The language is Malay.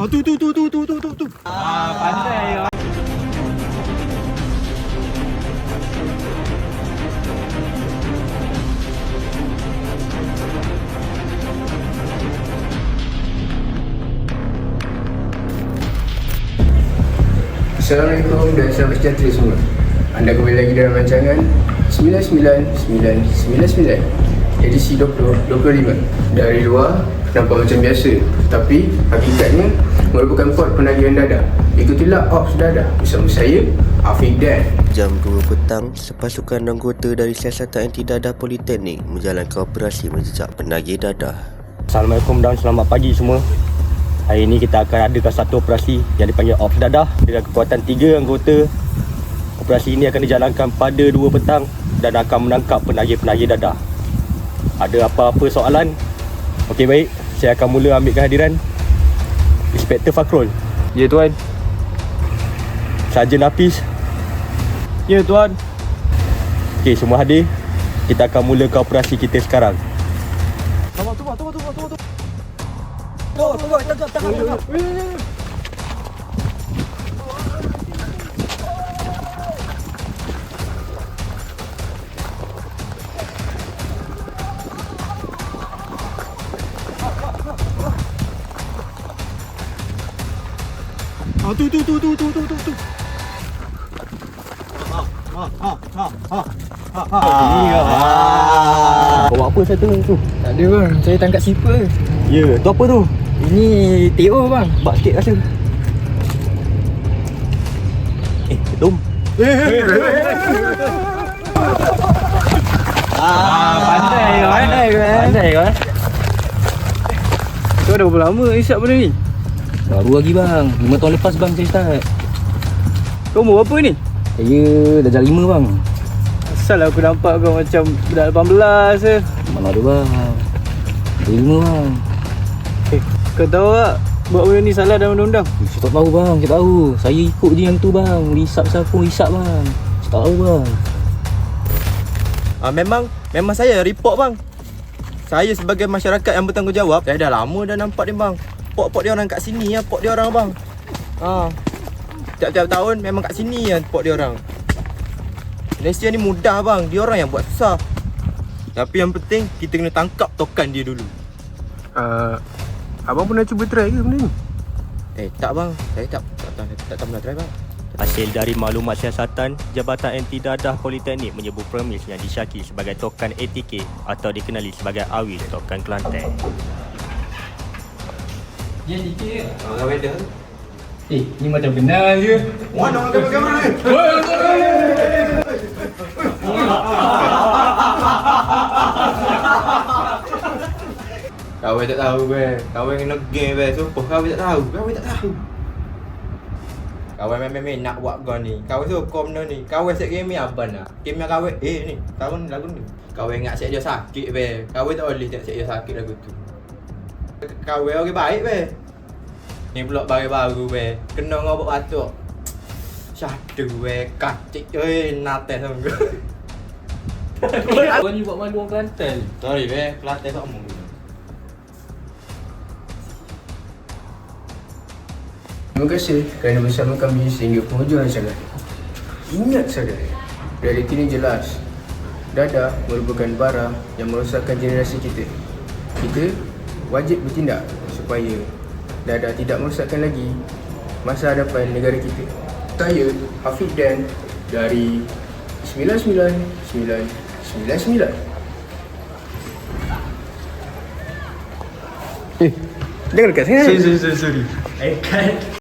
Ah tu tu tu tu tu tu tu. Ah pandai ya. Assalamualaikum dan salam sejahtera semua. Anda kembali lagi dalam rancangan 99999 edisi 2025 dari luar nampak macam biasa. Tapi hakikatnya merupakan port penagihan dadah. Ikutilah Ops Dadah bersama saya Afiq Dan. Jam 2 petang, sepasukan anggota dari Siasatan Anti Dadah Politeknik menjalankan operasi menjejak penagih dadah. Assalamualaikum dan selamat pagi semua. Hari ini kita akan adakan satu operasi yang dipanggil Ops Dadah. Dengan kekuatan tiga anggota Operasi ini akan dijalankan pada 2 petang Dan akan menangkap penagih-penagih dadah. Ada apa-apa soalan? Okey baik, saya akan mula ambil kehadiran Inspektor Fakrul. Ya tuan. Sarjan Hafiz Ya tuan. Okey, semua hadir. Kita akan mulakan operasi kita sekarang. Tunggu. Tunggu tunggu tunggu tunggu. Ah tu tu tu tu tu tu tu tu. Bawa apa saya tengok tu? Tak ada bang, saya tangkap sipar Ya, tu apa tu? Ini TO bang Bak sikit rasa Eh, Dom Ah pandai kau eh. Pandai kau eh Pandai kau eh Kau dah berapa lama isap benda ni? Baru lagi bang. 5 tahun lepas bang saya start. Kau umur berapa ni? Saya dah jalan 5 bang. Asal aku nampak kau macam budak 18 je Mana ada bang. Dah 5 bang. Eh, Kau tahu tak Buat benda ni salah dalam undang-undang? Eh, Saya tak tahu bang, saya tahu. Saya ikut je yang tu bang. Risap siapa, risap bang. Saya tak tahu bang. Ah memang memang saya report bang. Saya sebagai masyarakat yang bertanggungjawab, saya dah lama dah nampak dia bang. Pok-pok dia orang kat sini ya, pok dia orang bang. Ah. Tiap-tiap tahun memang kat sini ya pok dia orang. Malaysia ni mudah bang, dia orang yang buat susah. Tapi yang penting kita kena tangkap tokan dia dulu. uh, Abang pernah cuba try ke benda ni? Eh tak bang, saya tak tak tak, tak, tak, tak pernah try bang. Hasil dari maklumat siasatan, Jabatan Anti Dadah Politeknik menyebut premis yang disyaki sebagai tokan ATK atau dikenali sebagai Awil Tokan Kelantan. Dia dikit Ah, weather. Eh, ni macam benar je Mana orang kamera ni? Kau tak tahu be. Kau yang negeh be. Sumpah kau tak tahu. Kau tak tahu. Kau memang nak buat kau ni. Kau tu kau benda ni. Kau set game abang lah. Game yang kau eh ni. Tahun lagu ni. Kau ingat set dia sakit be. Kau tak boleh tak set dia sakit lagu tu. Kau orang baik be. Ni pula baru-baru be. Kena ngobok batuk. Syahdu be. Kacik oi nate sama kau. Kau ni buat malu orang Kelantan Sorry be. Kelantan tak omong. Terima kasih kerana bersama kami sehingga penghujung rancangan Ingat saudara, realiti ini jelas Dadah merupakan bara yang merosakkan generasi kita Kita wajib bertindak supaya Dadah tidak merosakkan lagi masa hadapan negara kita. Saya Hafiz Dan dari 99999 Eh, jangan dekat sangat sorry sorry. Eh, kan